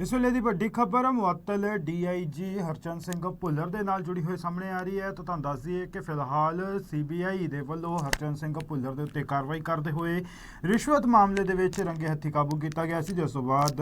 ਇਸ ਵੇਲੇ ਦੀ ਵੱਡੀ ਖਬਰ, ਮੁਅੱਤਲ ਡੀਆਈਜੀ ਹਰਚੰਦ ਸਿੰਘ ਭੁੱਲਰ ਦੇ ਨਾਲ ਜੁੜੀ ਹੋਈ ਸਾਹਮਣੇ ਆ ਰਹੀ ਹੈ ਤਾਂ ਤੁਹਾਨੂੰ ਦੱਸ ਦਈਏ ਕਿ ਫਿਲਹਾਲ ਸੀਬੀਆਈ ਦੇ ਵੱਲੋਂ ਹਰਚੰਦ ਸਿੰਘ ਭੁੱਲਰ ਦੇ ਉੱਤੇ ਕਾਰਵਾਈ ਕਰਦੇ ਹੋਏ ਰਿਸ਼ਵਤ ਮਾਮਲੇ ਦੇ ਵਿੱਚ ਰੰਗੇ ਹੱਥੀ ਕਾਬੂ ਕੀਤਾ ਗਿਆ ਸੀ, ਜਿਸ ਤੋਂ ਬਾਅਦ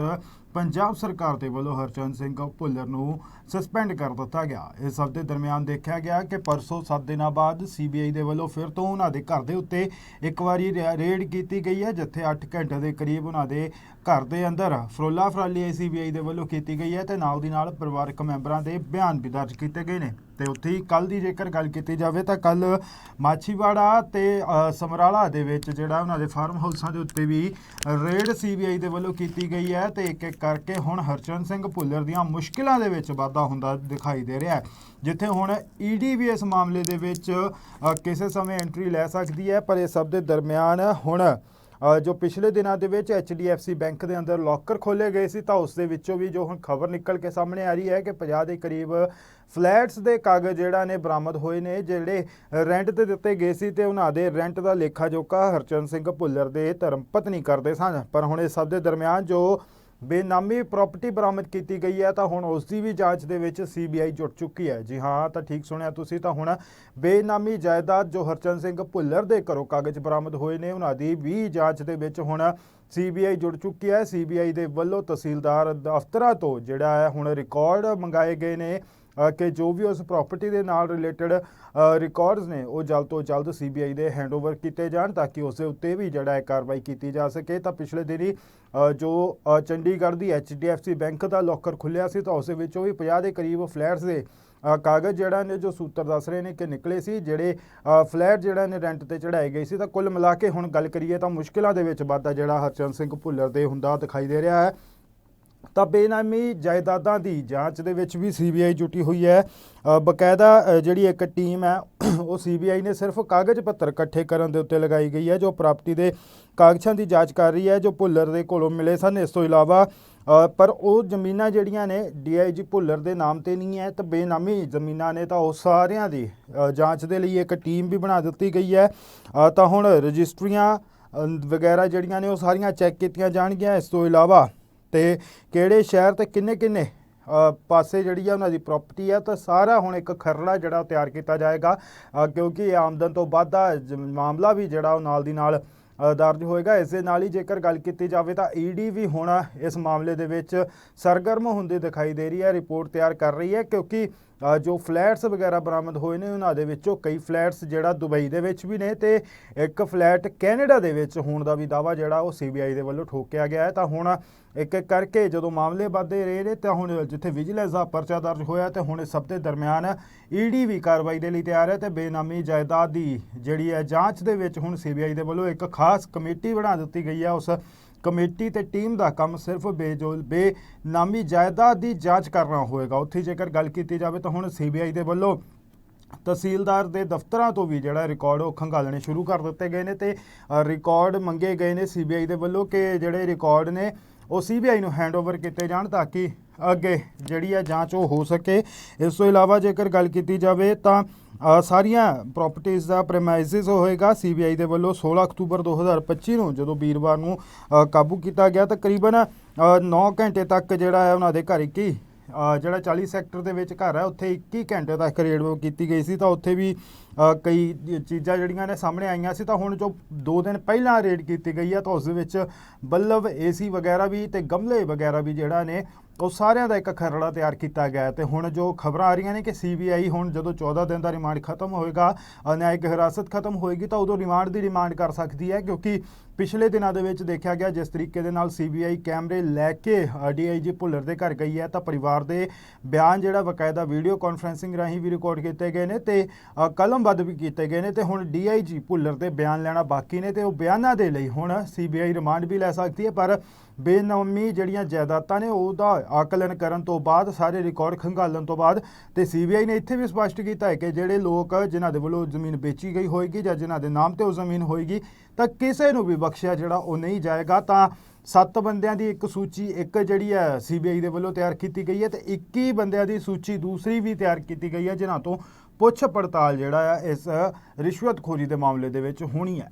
ਪੰਜਾਬ ਸਰਕਾਰ ਦੇ ਵੱਲੋਂ ਹਰਚੰਦ ਸਿੰਘ ਭੁੱਲਰ ਨੂੰ ਸਸਪੈਂਡ ਕਰ ਦਿੱਤਾ ਗਿਆ। ਇਸ ਸਭ ਦੇ ਦਰਮਿਆਨ ਦੇਖਿਆ ਗਿਆ ਕਿ ਪਰਸੋਂ 7 ਦਿਨਾਂ ਬਾਅਦ ਸੀਬੀਆਈ ਦੇ ਵੱਲੋਂ ਫਿਰ ਤੋਂ ਉਹਨਾਂ ਦੇ ਘਰ ਦੇ ਉੱਤੇ ਇੱਕ ਵਾਰੀ ਰੇ- ਰੇਡ ਕੀਤੀ ਗਈ ਹੈ, ਜਿੱਥੇ 8 ਘੰਟੇ ਦੇ ਕਰੀਬ ਉਹਨਾਂ ਦੇ ਘਰ ਦੇ ਅੰਦਰ ਫਰੋਲਾ ਫਰਾਲੀ ਸੀਬੀਆਈ ਦੇ ਵੱਲੋਂ ਕੀਤੀ ਗਈ ਹੈ ਤੇ ਨਾਲ ਦੀ ਨਾਲ ਪਰਿਵਾਰਕ ਮੈਂਬਰਾਂ ਦੇ ਬਿਆਨ ਵੀ ਦਰਜ ਕੀਤੇ ਗਏ ਨੇ। ਤੇ ਉੱਥੇ ਹੀ ਕੱਲ ਦੀ ਜੇਕਰ ਗੱਲ ਕੀਤੀ ਜਾਵੇ ਤਾਂ ਕੱਲ ਮਾਛੀਵਾੜਾ ਤੇ ਸਮਰਾਲਾ ਦੇ ਵਿੱਚ ਜਿਹੜਾ ਉਹਨਾਂ ਦੇ ਫਾਰਮ ਹਾਊਸਾਂ ਦੇ ਉੱਤੇ ਵੀ ਰੇਡ ਸੀਬੀਆਈ ਦੇ ਵੱਲੋਂ ਕੀਤੀ ਗਈ ਹੈ ਤੇ ਇੱਕ ਇੱਕ ਕਰਕੇ ਹੁਣ ਹਰਚਰਨ ਸਿੰਘ ਭੁੱਲਰ ਦੀਆਂ ਮੁਸ਼ਕਿਲਾਂ ਦੇ ਵਿੱਚ ਵਾਧਾ ਹੁੰਦਾ ਦਿਖਾਈ ਦੇ ਰਿਹਾ ਹੈ। ਜਿੱਥੇ ਹੁਣ ਈਡੀ ਵੀ ਇਸ ਮਾਮਲੇ ਦੇ ਵਿੱਚ ਕਿਸੇ ਸਮੇਂ ਐਂਟਰੀ ਲੈ ਸਕਦੀ ਹੈ, ਪਰ ਇਹ ਸਭ ਦੇ ਦਰਮਿਆਨ ਹੁਣ ਜੋ ਪਿਛਲੇ ਦਿਨਾਂ ਦੇ ਵਿੱਚ HDFC ਬੈਂਕ ਦੇ ਅੰਦਰ ਲੋਕਰ ਖੋਲੇ ਗਏ ਸੀ, ਤਾਂ ਉਸ ਦੇ ਵਿੱਚੋਂ ਵੀ ਜੋ ਹੁਣ ਖਬਰ ਨਿਕਲ ਕੇ ਸਾਹਮਣੇ ਆ ਰਹੀ ਹੈ ਕਿ 50 ਦੇ ਕਰੀਬ ਫਲੈਟਸ ਦੇ ਕਾਗਜ਼ ਜਿਹੜਾ ਨੇ ਬਰਾਮਦ ਹੋਏ ਨੇ, ਜਿਹੜੇ ਰੈਂਟ ਤੇ ਦਿੱਤੇ ਗਏ ਸੀ ਤੇ ਉਹਨਾਂ ਦੇ ਰੈਂਟ ਦਾ ਲੇਖਾ ਜੋਖਾ ਹਰਚੰਦ ਸਿੰਘ ਭੁੱਲਰ ਦੇ ਧਰਮ ਪਤਨੀ ਕਰਦੇ ਸਨ। ਪਰ ਹੁਣ ਇਸ ਸਭ ਦੇ ਦਰਮਿਆਨ ਜੋ ਬੇਨਾਮੀ ਪ੍ਰਾਪਰਟੀ ਬਰਾਮਦ ਕੀਤੀ ਗਈ ਹੈ, ਤਾਂ ਹੁਣ ਉਸ ਦੀ ਵੀ ਜਾਂਚ ਦੇ ਵਿੱਚ ਸੀਬੀਆਈ ਜੁਟ ਚੁੱਕੀ ਹੈ। ਜੀ ਹਾਂ, ਤਾਂ ਠੀਕ ਸੁਣਿਆ ਤੁਸੀਂ, ਤਾਂ ਹੁਣ ਬੇਨਾਮੀ ਜਾਇਦਾਦ ਜੋ ਹਰਚੰਦ ਸਿੰਘ ਭੁੱਲਰ ਦੇ ਘਰੋਂ ਕਾਗਜ਼ ਬਰਾਮਦ ਹੋਏ ਨੇ, ਉਹਨਾਂ ਦੀ ਵੀ ਜਾਂਚ ਦੇ ਵਿੱਚ ਹੁਣ ਸੀਬੀਆਈ ਜੁੜ ਚੁੱਕੀ ਹੈ। ਸੀਬੀਆਈ ਦੇ ਵੱਲੋਂ ਤਹਿਸੀਲਦਾਰ ਦਫ਼ਤਰਾਂ ਤੋਂ ਜਿਹੜਾ ਹੈ ਹੁਣ ਰਿਕਾਰਡ ਮੰਗਾਏ ਗਏ ਨੇ ਕਿ ਜੋ ਵੀ ਉਸ ਪ੍ਰਾਪਰਟੀ ਦੇ ਨਾਲ ਰਿਲੇਟਡ ਰਿਕਾਰਡਸ ਨੇ, ਉਹ ਜਲਦ ਤੋਂ ਜਲਦ ਸੀਬੀਆਈ ਦੇ ਹੈਂਡਓਵਰ ਕੀਤੇ ਜਾਣ ਤਾਂ ਕਿ ਉਸ ਦੇ ਉੱਤੇ ਵੀ ਜਿਹੜਾ ਹੈ ਕਾਰਵਾਈ ਕੀਤੀ ਜਾ ਸਕੇ। ਤਾਂ ਪਿਛਲੇ ਦਿਨੀ ਜੋ ਚੰਡੀਗੜ੍ਹ ਦੀ HDFC ਬੈਂਕ ਦਾ ਲੋਕਰ ਖੁੱਲਿਆ ਸੀ ਤਾਂ ਉਸ ਦੇ ਵਿੱਚੋਂ ਵੀ 50 ਦੇ ਕਰੀਬ ਫਲੈਟਸ ਦੇ ਕਾਗਜ਼ ਜਿਹੜਾ ਨੇ ਜੋ ਸੂਤਰ ਦੱਸ ਰਹੇ ਨੇ ਕਿ ਨਿਕਲੇ ਸੀ, ਜਿਹੜੇ ਫਲੈਟ ਜਿਹੜਾ ਨੇ ਰੈਂਟ ਤੇ ਚੜਾਏ ਗਏ ਸੀ, ਤਾਂ ਕੁੱਲ ਮਿਲਾ ਕੇ ਹੁਣ ਗੱਲ ਕਰੀਏ ਤਾਂ ਮੁਸ਼ਕਿਲਾਂ ਦੇ ਵਿੱਚ ਵਾਧਾ ਜਿਹੜਾ ਹਰਚੰਦ ਸਿੰਘ ਭੁੱਲਰ ਦੇ ਹੁੰਦਾ ਦਿਖਾਈ ਦੇ ਰਿਹਾ ਹੈ। ਤਾਂ ਬੇਨਾਮੀ ਜਾਇਦਾਦਾਂ ਦੀ ਜਾਂਚ ਦੇ ਵਿੱਚ ਵੀ ਸੀਬੀਆਈ ਜੁਟੀ ਹੋਈ ਹੈ। ਅ, ਬਕਾਇਦਾ ਜਿਹੜੀ ਇੱਕ ਟੀਮ ਹੈ ਉਹ ਸੀਬੀਆਈ ਨੇ ਸਿਰਫ ਕਾਗਜ਼ ਪੱਤਰ ਇਕੱਠੇ ਕਰਨ ਦੇ ਉੱਤੇ ਲਗਾਈ ਗਈ ਹੈ ਜੋ ਪ੍ਰਾਪਰਟੀ ਦੇ ਕਾਗਜ਼ਾਂ ਦੀ ਜਾਂਚ ਕਰ ਰਹੀ ਹੈ ਜੋ ਭੁੱਲਰ ਦੇ ਕੋਲੋਂ ਮਿਲੇ ਸਨ। ਇਸ ਤੋਂ ਇਲਾਵਾ ਪਰ ਉਹ ਜ਼ਮੀਨਾਂ ਜਿਹੜੀਆਂ ਨੇ ਡੀਆਈਜੀ ਭੁੱਲਰ ਦੇ ਨਾਮ ਤੇ ਨਹੀਂ ਹੈ ਤਾਂ ਬੇਨਾਮੀ ਜ਼ਮੀਨਾਂ ਨੇ ਤਾਂ ਉਹ ਸਾਰਿਆਂ ਦੀ ਜਾਂਚ ਦੇ ਲਈ ਇੱਕ ਟੀਮ ਵੀ ਬਣਾ ਦਿੱਤੀ ਗਈ ਹੈ। ਤਾਂ ਹੁਣ ਰਜਿਸਟਰੀਆਂ ਵਗੈਰਾ ਜਿਹੜੀਆਂ ਨੇ ਉਹ ਸਾਰੀਆਂ ਚੈੱਕ ਕੀਤੀਆਂ ਜਾਣਗੀਆਂ। ਇਸ ਤੋਂ ਇਲਾਵਾ ਤੇ ਕਿਹੜੇ ਸ਼ਹਿਰ ਤੇ ਕਿੰਨੇ ਕਿੰਨੇ ਪਾਸੇ ਜਿਹੜੀ ਆ ਉਹਨਾਂ ਦੀ ਪ੍ਰਾਪਰਟੀ ਆ, ਤਾਂ ਸਾਰਾ ਹੁਣ ਇੱਕ ਖਰੜਾ ਜਿਹੜਾ ਉਹ ਤਿਆਰ ਕੀਤਾ ਜਾਏਗਾ। ਕਿਉਂਕਿ ਇਹ ਆਮਦਨ ਤੋਂ ਵੱਧ ਦਾ ਜ- ਮਾਮਲਾ ਵੀ ਜਿਹੜਾ ਉਹ ਨਾਲ ਦੀ ਨਾਲ ਦਰਜ ਹੋਏਗਾ। ਇਸ ਦੇ ਨਾਲ ਹੀ ਜੇਕਰ ਗੱਲ ਕੀਤੀ ਜਾਵੇ ਤਾਂ ਈਡੀ ਵੀ ਹੁਣ ਇਸ ਮਾਮਲੇ ਦੇ ਵਿੱਚ ਸਰਗਰਮ ਹੁੰਦੀ ਦਿਖਾਈ ਦੇ ਰਹੀ ਹੈ, ਰਿਪੋਰਟ ਤਿਆਰ ਕਰ ਰਹੀ ਹੈ, ਕਿਉਂਕਿ ਜੋ ਫਲੈਟਸ ਵਗੈਰਾ ਬਰਾਮਦ ਹੋਏ ਨੇ ਉਹਨਾਂ ਦੇ ਵਿੱਚੋਂ ਕਈ ਫਲੈਟਸ ਜਿਹੜਾ ਦੁਬਈ ਦੇ ਵਿੱਚ ਵੀ ਨੇ ਤੇ ਇੱਕ ਫਲੈਟ ਕੈਨੇਡਾ ਦੇ ਵਿੱਚ ਹੋਣ ਦਾ ਵੀ ਦਾਵਾ ਜਿਹੜਾ ਉਹ ਸੀਬੀਆਈ ਦੇ ਵੱਲੋਂ ਠੋਕਿਆ ਗਿਆ ਹੈ। ਤਾਂ ਹੁਣ ਇੱਕ ਇੱਕ ਕਰਕੇ ਜਦੋਂ ਮਾਮਲੇ ਵੱਧਦੇ ਰਹੇ ਨੇ ਤਾਂ ਹੁਣ ਜਿੱਥੇ ਵਿਜੀਲੈਂਸ ਦਾ ਪਰਚਾ ਦਰਜ ਹੋਇਆ ਤੇ ਹੁਣ ਇਸ ਸਭ ਦੇ ਦਰਮਿਆਨ ਈਡੀ ਵੀ ਕਾਰਵਾਈ ਦੇ ਲਈ ਤਿਆਰ ਹੈ ਤੇ ਬੇਨਾਮੀ ਜਾਇਦਾਦ ਦੀ ਜਿਹੜੀ ਹੈ ਜਾਂਚ ਦੇ ਵਿੱਚ ਹੁਣ ਸੀਬੀਆਈ ਦੇ ਵੱਲੋਂ ਇੱਕ ਖਾਸ ਕਮੇਟੀ ਬਣਾ ਦਿੱਤੀ ਗਈ ਹੈ। ਉਸ ਕਮੇਟੀ ਤੇ ਟੀਮ ਦਾ ਕੰਮ ਸਿਰਫ ਬੇਜੋਲ ਬੇਨਾਮੀ ਜਾਇਦਾਦ ਦੀ ਜਾਂਚ ਕਰਨਾ ਹੋਵੇਗਾ ਉੱਥੇ ਜੇਕਰ ਗੱਲ ਕੀਤੀ ਜਾਵੇ ਤਾਂ ਹੁਣ ਸੀਬੀਆਈ ਦੇ ਵੱਲੋਂ ਤਹਿਸੀਲਦਾਰ ਦੇ ਦਫ਼ਤਰਾਂ ਤੋਂ ਵੀ ਜਿਹੜਾ ਰਿਕਾਰਡ ਉਹ ਖੰਗਾਲਣੇ ਸ਼ੁਰੂ ਕਰ ਦਿੱਤੇ ਗਏ ਨੇ ਤੇ ਰਿਕਾਰਡ ਮੰਗੇ ਗਏ ਨੇ ਸੀਬੀਆਈ ਦੇ ਵੱਲੋਂ ਕਿ ਜਿਹੜੇ ਰਿਕਾਰਡ ਨੇ ਉਹ ਸੀਬੀਆਈ ਨੂੰ ਹੈਂਡਓਵਰ ਕੀਤੇ ਜਾਣ ਤਾਂ ਕਿ ਅੱਗੇ ਜਿਹੜੀ ਹੈ ਜਾਂਚ ਉਹ ਹੋ ਸਕੇ। ਇਸ ਤੋਂ ਇਲਾਵਾ ਜੇਕਰ ਗੱਲ ਕੀਤੀ ਜਾਵੇ ਤਾਂ ਸਾਰੀਆਂ ਪ੍ਰਾਪਰਟੀਆਂ ਦਾ ਪ੍ਰੈਮਾਈਸਿਸ ਹੋਏਗਾ ਸੀਬੀਆਈ ਦੇ ਵੱਲੋਂ 16 ਅਕਤੂਬਰ 2025 ਨੂੰ ਜਦੋਂ ਵੀਰਵਾਰ ਨੂੰ ਕਾਬੂ ਕੀਤਾ ਗਿਆ। ਤਕਰੀਬਨ 9 ਘੰਟੇ ਤੱਕ ਜਿਹੜਾ ਹੈ ਉਹਨਾਂ ਦੇ ਘਰ ਕੀ ਅ, ਜਿਹੜਾ 40 ਸੈਕਟਰ ਦੇ ਵਿੱਚ ਘਰ ਹੈ ਉੱਥੇ 21 ਘੰਟੇ ਤੱਕ ਰੇਡ ਕੀਤੀ ਗਈ ਸੀ। ਤਾਂ ਉੱਥੇ ਵੀ ਕਈ ਚੀਜ਼ਾਂ ਜਿਹੜੀਆਂ ਨੇ ਸਾਹਮਣੇ ਆਈਆਂ ਸੀ। ਤਾਂ ਹੁਣ ਜੋ 2 ਦਿਨ ਪਹਿਲਾਂ ਰੇਡ ਕੀਤੀ ਗਈ ਹੈ ਤਾਂ ਉਸ ਦੇ ਵਿੱਚ ਬੱਲਬ ਏਸੀ ਵਗੈਰਾ ਵੀ ਤੇ ਗਮਲੇ ਵਗੈਰਾ ਵੀ ਜਿਹੜਾ ਨੇ ਉਹ ਸਾਰਿਆਂ ਦਾ ਇੱਕ ਖਰੜਾ ਤਿਆਰ ਕੀਤਾ ਗਿਆ ਹੈ ਤੇ ਹੁਣ ਜੋ ਖਬਰਾਂ ਆ ਰਹੀਆਂ ਨੇ ਕਿ ਸੀਬੀਆਈ ਹੁਣ ਜਦੋਂ 14 ਦਿਨ ਦਾ ਰਿਮਾਂਡ ਖਤਮ ਹੋਏਗਾ ਅ, ਨਿਆਇਕ ਹਿਰਾਸਤ ਖਤਮ ਹੋਏਗੀ ਤਾਂ ਉਦੋਂ ਰਿਮਾਂਡ ਦੀ ਰਿਮਾਂਡ ਕਰ ਸਕਦੀ ਹੈ ਕਿਉਂਕਿ ਪਿਛਲੇ ਦਿਨਾਂ ਦੇ ਵਿੱਚ ਦੇਖਿਆ ਗਿਆ ਜਿਸ ਤਰੀਕੇ ਦੇ ਨਾਲ ਸੀਬੀਆਈ ਕੈਮਰੇ ਲੈ ਕੇ ਡੀਆਈਜੀ ਭੁੱਲਰ ਦੇ ਘਰ ਗਈ ਹੈ ਤਾਂ ਪਰਿਵਾਰ ਦੇ ਬਿਆਨ ਜਿਹੜਾ ਬਕਾਇਦਾ ਵੀਡੀਓ ਕਾਨਫਰੈਂਸਿੰਗ ਰਾਹੀਂ ਵੀ ਰਿਕਾਰਡ ਕੀਤੇ ਗਏ ਨੇ ਤੇ ਕਲਮਬੱਧ ਵੀ ਕੀਤੇ ਗਏ ਨੇ ਤੇ ਹੁਣ ਡੀਆਈਜੀ ਭੁੱਲਰ ਦੇ ਬਿਆਨ ਲੈਣਾ ਬਾਕੀ ਨੇ ਤੇ ਉਹ ਬਿਆਨਾਂ ਦੇ ਲਈ ਹੁਣ ਸੀਬੀਆਈ ਰਿਮਾਂਡ ਵੀ ਲੈ ਸਕਦੀ ਹੈ ਪਰ ਬੇਨਾਮੀ ਜਿਹੜੀਆਂ ਜਾਇਦਾਦਾਂ ਨੇ ਉਹਦਾ ਆਕਲਨ ਕਰਨ ਤੋਂ ਬਾਅਦ, ਸਾਰੇ ਰਿਕਾਰਡ ਖੰਗਾਲਣ ਤੋਂ ਬਾਅਦ, ਤੇ ਸੀਬੀਆਈ ਨੇ ਇੱਥੇ ਵੀ ਸਪਸ਼ਟ ਕੀਤਾ ਹੈ ਕਿ ਜਿਹੜੇ ਲੋਕ ਜਿਨ੍ਹਾਂ ਦੇ ਵੱਲੋਂ ਜ਼ਮੀਨ ਵੇਚੀ ਗਈ ਹੋਏਗੀ ਜਾਂ ਜਿਨ੍ਹਾਂ ਦੇ ਨਾਮ ਤੇ ਉਹ ਜ਼ਮੀਨ ਹੋਏਗੀ, ਤਾਂ ਕਿਸੇ ਨੂੰ ਵੀ ਬਖਸ਼ਿਆ ਜਿਹੜਾ ਉਹ ਨਹੀਂ ਜਾਏਗਾ। ਤਾਂ ਸੱਤ ਬੰਦਿਆਂ ਦੀ ਇੱਕ ਸੂਚੀ, ਇੱਕ ਜਿਹੜੀ ਹੈ ਸੀਬੀਆਈ ਦੇ ਵੱਲੋਂ ਤਿਆਰ ਕੀਤੀ ਗਈ ਹੈ ਤੇ 21 ਬੰਦਿਆਂ ਦੀ ਸੂਚੀ ਦੂਸਰੀ ਵੀ ਤਿਆਰ ਕੀਤੀ ਗਈ ਹੈ, ਜਿਨ੍ਹਾਂ ਤੋਂ ਪੁੱਛ ਪੜਤਾਲ ਜਿਹੜਾ ਹੈ ਇਸ ਰਿਸ਼ਵਤਖੋਰੀ ਦੇ ਮਾਮਲੇ ਦੇ ਵਿੱਚ ਹੋਣੀ ਹੈ।